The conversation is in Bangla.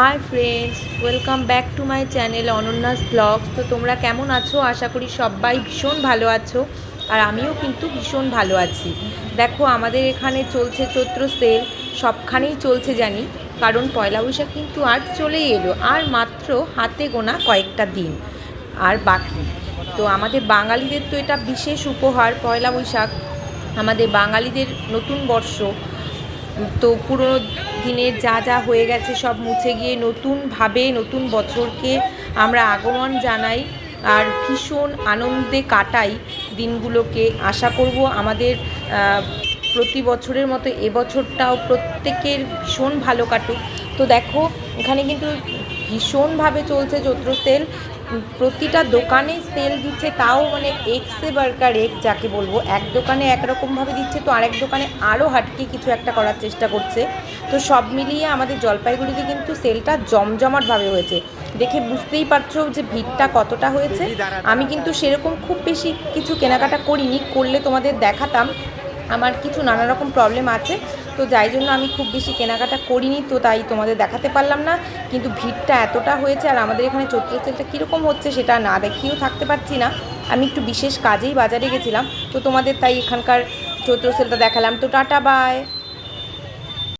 Hi friends welcome back to my channel Ananya's blogs তো তোমরা কেমন আছো? আশা করি সবাই ভীষণ ভালো আছো, আর আমিও কিন্তু ভীষণ ভালো আছি। দেখো, আমাদের এখানে চলছে চৈত্র সেল, সবখানেই চলছে জানি, কারণ পয়লা বৈশাখ কিন্তু আর চলেই এলো, আর মাত্র হাতে গোনা কয়েকটা দিন, আর বাকি। তো আমাদের বাঙালিদের তো এটা বিশেষ উপহার, পয়লা বৈশাখ। আমাদের বাঙালিদের নতুন বর্ষ তো পুরোনো দিনের যা যা হয়ে গেছে সব মুছে গিয়ে নতুনভাবে নতুন বছরকে আমরা আগমন জানাই। আর ভীষণ আনন্দে কাটাই দিনগুলোকে। আশা করব আমাদের প্রতি বছরের মতো এবছরটাও প্রত্যেকের ভীষণ ভালো কাটুক। তো দেখো, এখানে কিন্তু ভীষণভাবে চলছে চৈত্র সেল প্রতিটা দোকানে সেল দিচ্ছে, তাও মানে এক্সে বার্কার এক যাকে বলব। এক দোকানে একরকমভাবে দিচ্ছে, তো আরেক দোকানে আরও হাটকে কিছু একটা করার চেষ্টা করছে। তো সব মিলিয়ে আমাদের জলপাইগুড়িতে কিন্তু সেলটা জমজমাটভাবে হয়েছে। দেখে বুঝতেই পারছ যে ভিড়টা কতটা হয়েছে। আমি কিন্তু সেরকম খুব বেশি কিছু কেনাকাটা করিনি, করলে তোমাদের দেখাতাম। আমার কিছু নানা রকম প্রবলেম আছে। তো যাই জন্য আমি খুব বেশি কেনাকাটা করিনি, তো তাই তোমাদের দেখাতে পারলাম না। কিন্তু ভিড়টা এতটা হয়েছে আর আমাদের এখানে চৈত্র সেলটা কীরকম হচ্ছে সেটা না দেখিয়েও থাকতে পারছি না। আমি একটু বিশেষ কাজেই বাজারে গেছিলাম, তো তোমাদের তাই এখানকার চৈত্র সেলটা দেখালাম। তো টাটা বাই